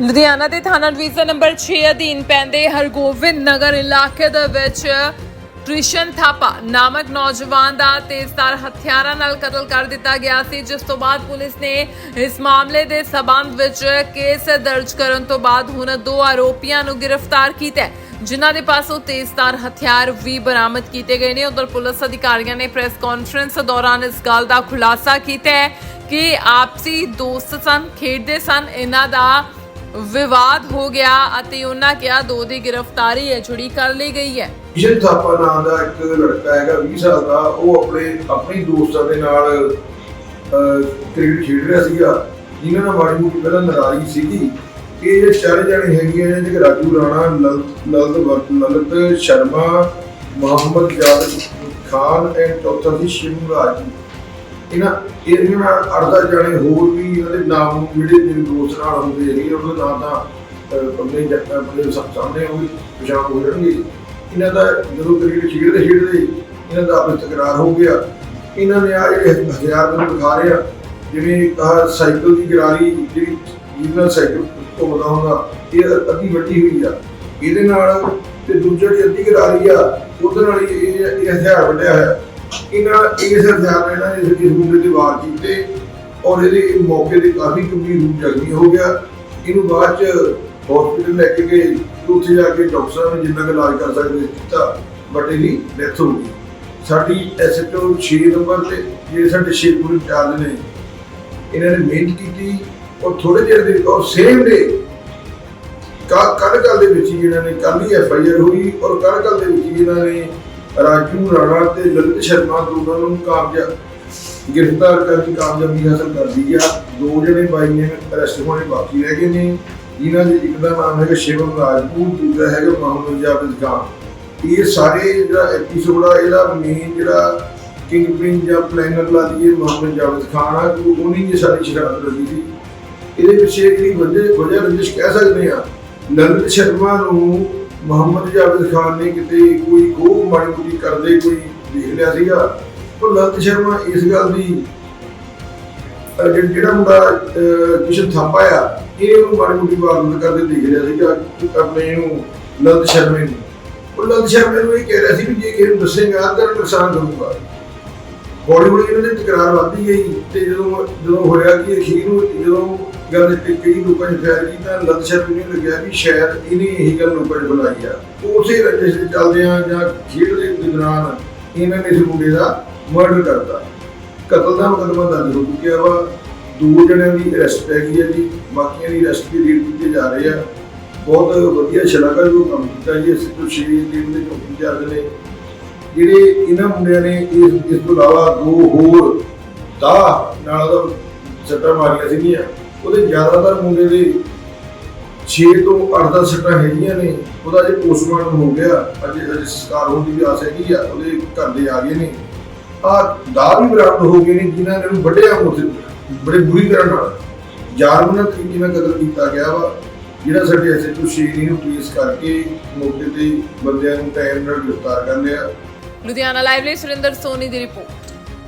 ਲੁਧਿਆਣਾ ਦੇ ਥਾਣਾ division number 6 ਅਧੀਨ ਪੈਂਦੇ ਹਰਗੋਬਿੰਦ ਨਗਰ ਇਲਾਕੇ ਦੇ ਵਿੱਚ ਕ੍ਰਿਸ਼ਨ ਥਾਪਾ ਨਾਮਕ ਨੌਜਵਾਨ ਦਾ ਤੇਜ਼ਧਾਰ ਹਥਿਆਰਾਂ ਨਾਲ ਕਤਲ ਕਰ ਦਿੱਤਾ ਗਿਆ ਸੀ, ਜਿਸ ਤੋਂ ਬਾਅਦ ਪੁਲਿਸ ਨੇ ਇਸ ਮਾਮਲੇ ਦੇ ਸਬੰਧ ਵਿੱਚ ਕੇਸ ਦਰਜ ਕਰਨ ਤੋਂ ਬਾਅਦ ਹੁਣ ਦੋ ਆਰੋਪੀਆਂ ਨੂੰ ਗ੍ਰਿਫਤਾਰ ਕੀਤਾ ਹੈ, ਜਿਨ੍ਹਾਂ ਦੇ ਪਾਸੋਂ ਤੇਜ਼ਧਾਰ ਹਥਿਆਰ ਵੀ ਬਰਾਮਦ ਕੀਤੇ ਗਏ ਨੇ। ਉਧਰ ਪੁਲਿਸ ਅਧਿਕਾਰੀਆਂ ਨੇ ਪ੍ਰੈਸ ਕਾਨਫਰੰਸ ਦੌਰਾਨ ਇਸ ਗੱਲ ਦਾ ਖੁਲਾਸਾ ਕੀਤਾ ਹੈ ਕਿ ਆਪਸੀ ਦੋਸਤ ਸਨ, ਖੇਡਦੇ ਸਨ। ਇਹਨਾਂ ਦਾ ਵਿਵਾਦ ਹੋ ਗਿਆ ਅਤੇ ਉਹਨਾਂ ਕਿਹਾ ਦੋ ਦੀ ਗ੍ਰਿਫਤਾਰੀ ਹੈ ਜਿਹੜੀ ਕਰ ਲਈ ਗਈ ਹੈ। ਕਿਸ਼ਨ ਥਾਪਾ ਨਾਮ ਦਾ ਇੱਕ ਲੜਕਾ ਹੈਗਾ 20 ਸਾਲ ਦਾ, ਉਹ ਆਪਣੇ ਆਪਣੇ ਦੋਸਤਾਂ ਦੇ ਨਾਲ ਕ੍ਰਿਕਟ ਖੇਡ ਰਿਹਾ ਸੀਗਾ, ਜਿਨ੍ਹਾਂ ਨਾਲ ਮਾੜੀ ਮੋਟੀ ਪਹਿਲਾਂ ਨਾਰਾਜ਼ਗੀ ਸੀਗੀ। ਇਹ ਜਿਹੜੇ ਚਾਰੇ ਜਾਣੇ ਹੈਗੇ ਆ ਜਿਹੜੇ ਰਾਜੂ ਰਾਣਾ ਲਲਤ ਲਲਿਤ ਸ਼ਰਮਾ, ਮੁਹੰਮਦ ਜਾਵੇਦ ਖਾਨ ਐਂਡ ਚੌਥਾ ਸੀ ਸ਼ਿਵ ਰਾਜ ਇਹਨਾਂ ਇਹਨਾਂ ਨਾਲ ਅਰਦਾ ਜਾਣੇ ਹੋਰ ਵੀ ਇਹਨਾਂ ਦੇ ਨਾਮ ਜਿਹੜੇ ਮੇਰੇ ਦੋਸਤ ਨਾਲ ਹੁੰਦੇ ਹੈਗੇ ਉਹਨਾਂ ਦਾ ਨਾਮ ਤਾਂ ਬੰਦੇ ਜੱਟਾਂ ਆਪਣੇ ਸਭ ਸਾਹਮਣੇ ਉਹ ਵੀ ਪਛਾਣ ਹੋ ਜਾਣਗੇ। ਇਹਨਾਂ ਦਾ ਜਦੋਂ ਕ੍ਰਿਕਟ ਖੇਡਦੇ ਖੇਡਦੇ ਇਹਨਾਂ ਦਾ ਆਪਸ ਤਕਰਾਰ ਹੋ ਗਿਆ। ਇਹਨਾਂ ਨੇ ਆ ਜਿਹੜੇ ਹਥਿਆਰ ਮੈਨੂੰ ਦਿਖਾ ਰਹੇ ਆ, ਜਿਵੇਂ ਆਹ ਸਾਈਕਲ ਦੀ ਗਰਾਰੀ, ਜਿਹੜੀ ਜਿਹਦੇ ਨਾਲ ਸਾਈਕਲ ਘੁੰਮਦਾ ਹੁੰਦਾ, ਇਹ ਅੱਧੀ ਵੱਡੀ ਹੋਈ ਆ। ਇਹਦੇ ਨਾਲ ਤੇ ਦੂਜੇ ਜਿਹੜੀ ਅੱਧੀ ਗਰਾਰੀ ਆ, ਉਹਦੇ ਨਾਲ ਹੀ ਇਹ ਇਹ ਹਥਿਆਰ ਵੱਢਿਆ ਹੋਇਆ। ਇਹਨਾਂ ਇਸ ਹਥਿਆਰ ਨਾਲ ਇਹਨਾਂ ਇਸ ਮੁੰਡੇ ਤੇ ਵਾਰ ਕੀਤੇ ਔਰ ਇਹਦੇ ਮੌਕੇ ਤੇ ਕਾਫੀ ਗੰਭੀਰ ਰੂਪ ਜ਼ਖਮੀ ਹੋ ਗਿਆ। ਇਹਨੂੰ ਬਾਅਦ ਚ ਹਸਪੀਟਲ ਲੈ ਕੇ ਗਏ ਉੱਥੇ ਜਾ ਕੇ ਡਾਕਟਰ ਸਾਹਿਬ ਨੇ ਜਿੰਨਾ ਕੁ ਇਲਾਜ ਕਰ ਸਕਦੇ ਕੀਤਾ ਬਟ ਇਹਦੀ ਡੈਥ ਹੋ ਗਈ। ਸਾਡੀ ਐਸਐਚਓ 6 ਨੰਬਰ ਤੇ, ਜਿਹੜੇ ਸਾਡੇ ਸ਼ੇਖਪੁਰ ਇੰਚਾਰਜ ਨੇ, ਇਹਨਾਂ ਨੇ ਮਿਹਨਤ ਕੀਤੀ ਔਰ ਥੋੜੇ ਜਿਹੇ ਦੇ ਔਰ ਸੇਮ ਡੇ ਕੱਲ ਕੱਲ ਦੇ ਵਿੱਚ ਹੀ ਇਹਨਾਂ ਨੇ ਕੱਲ ਹੀ ਐਫ ਆਈ ਆਰ ਹੋਈ ਔਰ ਕੱਲ ਕੱਲ ਦੇ ਵਿੱਚ ਇਹਨਾਂ ਨੇ ਰਾਜੂ ਰਾਣਾ ਤੇ ਲਲਿਤ ਸ਼ਰਮਾ ਦੋਨਾਂ ਨੂੰ ਕਾਮਯਾਬ ਗ੍ਰਿਫਤਾਰ ਕਰਨ ਦੀ ਕਾਮਯਾਬੀ ਹਾਸਲ ਕਰ ਲਈ ਆ। ਦੋ ਜਣੇ ਬਾਈ ਨੇ ਅਰੈਸਟ ਹੋਣੇ ਬਾਕੀ ਰਹਿ ਗਏ ਨੇ। ਇਹਨਾਂ ਦੇ ਇੱਕ ਦਾ ਨਾਮ ਹੈਗਾ ਸ਼ਿਵਮ ਰਾਜਪੂਤ, ਦੂਜਾ ਹੈਗਾ ਮੁਹੰਮਦ ਜਾਵੇਦ ਖਾਨ। ਇਹ ਸਾਰੇ ਜਿਹੜਾ ਐਪੀਸੋਡ ਆ, ਇਹਦਾ ਮੇਨ ਜਿਹੜਾ ਕਿੰਗ ਪ੍ਰਿੰਸ ਜਾਂ ਪਲੈਨਰ ਲਾ ਲਈਏ ਮੁਹੰਮਦ ਜਾਵੇਦ ਖਾਨ ਆ, ਕਿ ਉਹਨੇ ਇਹ ਸਾਰੀ ਸ਼ਰਾਰਤ ਲੱਗੀ ਸੀ। ਇਹਦੇ ਪਿੱਛੇ ਜਿਹੜੀ ਵਜ੍ਹਾ ਵਜ੍ਹਾ ਰਜਿਸ਼ ਕਹਿ ਸਕਦੇ ਆ, ਲਲਿਤ ਸ਼ਰਮਾ ਨੂੰ ਮੁਹੰਮਦ ਜਾਵੇਦ ਖਾਨ ਨੇ ਕਿਤੇ ਕੋਈ ਖੋਹ ਮਾੜੀ ਮੋਟੀ ਕਰਦੇ ਕੋਈ ਦੇਖ ਲਿਆ ਸੀਗਾ? ਉਹ ਲਲਤ ਸ਼ਰਮਾ ਇਸ ਗੱਲ ਦੀ ਜਿਹੜਾ ਮੁੰਡਾ ਕਿਸ਼ਨ ਥਾਪਾ ਆ, ਇਹ ਉਹਨੂੰ ਮਾੜੀ ਮੋਟੀ ਵਾਰਨਤ ਕਰਦੇ ਦੇਖ ਰਿਹਾ ਸੀਗਾ ਆਪਣੇ ਨੂੰ ਲਲਿਤ ਸ਼ਰਮੇ ਨੂੰ। ਉਹ ਲਲਿਤ ਸ਼ਰਮੇ ਨੂੰ ਇਹ ਕਹਿ ਰਿਹਾ ਸੀ ਵੀ ਜੇ ਕਿਸੇ ਨੂੰ ਦੱਸੇਗਾ, ਤਾਂ ਨੁਕਸਾਨ ਕਰੂਗਾ। ਹੌਲੀ ਹੌਲੀ ਇਹਨਾਂ ਦੀ ਤਕਰਾਰ ਵੱਧਦੀ ਗਈ ਤੇ ਜਦੋਂ ਜਦੋਂ ਹੋਇਆ ਕਿ ਅਖੀਰ ਨੂੰ ਜਦੋਂ ਗੱਲ ਤੇ ਕਈ ਲੋਕਾਂ ਨੇ ਫੈਲ ਗਈ ਤਾਂ ਲਤ ਨੂੰ ਲੱਗਿਆ ਵੀ ਸ਼ਾਇਦ ਇਹਨੇ ਇਹ ਗੱਲ ਲੋਕਾਂ 'ਚ ਬੁਲਾਈ ਆ। ਉਸੇ ਰਜਿਸ਼ ਦੇ ਚੱਲਦੇ ਆ ਜਾਂ ਖੇਡ ਦੇ ਦੌਰਾਨ ਇਹਨਾਂ ਨੇ ਇਸ ਮੁੰਡੇ ਦਾ ਮਰਡਰ ਕਰਤਾ। ਕਤਲ ਦਾ ਮੁਕੱਦਮਾ ਦਰਜ ਹੋ ਚੁੱਕਿਆ ਵਾ। ਦੋ ਜਣਿਆਂ ਦੀ ਅਰੈਸਟ ਪੈ ਗਈ ਹੈ ਜੀ, ਬਾਕੀਆਂ ਦੀ ਅਰੈਸਟ ਦੀ ਰੀਡ ਕੀਤੇ ਜਾ ਰਹੇ ਆ। ਬਹੁਤ ਵਧੀਆ ਸ਼ਲਾਘਾ ਜੋ ਕੰਮ ਕੀਤਾ ਜੀ, ਅਸੀਂ ਤੋਂ ਸ਼੍ਰੀ ਟੀਮ ਦੇ ਚੌਕੀ ਚਾਰਜ ਨੇ। ਜਿਹੜੇ ਇਹਨਾਂ ਮੁੰਡਿਆਂ ਨੇ ਇਸ ਇਸ ਤੋਂ ਇਲਾਵਾ ਦੋ ਹੋਰ ਦਾ ਨਾਲ ਉਹਦਾ ਸੱਟਾਂ ਮਾਰੀਆਂ ਸੀਗੀਆਂ। ਉਹਦੇ ਜ਼ਿਆਦਾਤਰ ਮੁੰਡੇ ਦੇ 6 ਤੋਂ 8-10 ਸੱਟਾਂ ਹੈਗੀਆਂ ਨੇ, ਉਹਦਾ ਜੇ ਪੋਸਟਮਾਰਟਮ ਹੋ ਗਿਆ, ਅੱਜ ਅੱਜ ਸੰਸਕਾਰ ਹੋਣ ਦੀ ਆਸ ਹੈਗੀ ਆ, ਉਹਦੇ ਘਰ ਦੇ ਆ ਗਏ ਨੇ। ਆ ਦਾ ਵੀ ਬਰਾਮਦ ਹੋ ਗਏ ਨੇ, ਜਿਨ੍ਹਾਂ ਨੇ ਉਹਨੂੰ ਵੱਢਿਆ ਉੱਥੇ ਬੜੇ ਬੁਰੀ ਤਰ੍ਹਾਂ ਨਾਲ। ਜਾਰਮਨ ਤਰੀਕੇ ਨਾਲ ਕਤਲ ਕੀਤਾ ਗਿਆ ਵਾ, ਜਿਹੜਾ ਸਾਡੇ ਐਸਐਚਓ ਸ਼ੇਰੀ ਨੂੰ ਟ੍ਰੇਸ ਕਰਕੇ ਮੌਕੇ ਤੇ ਬੰਦਿਆਂ ਨੂੰ ਟਾਈਮ ਨਾਲ ਗ੍ਰਿਫਤਾਰ ਕਰ ਲਿਆ। ਲੁਧਿਆਣਾ ਲਾਈਵ ਲਈ ਸੁਰਿੰਦਰ ਸੋਨੀ ਦੀ ਰਿਪੋਰਟ।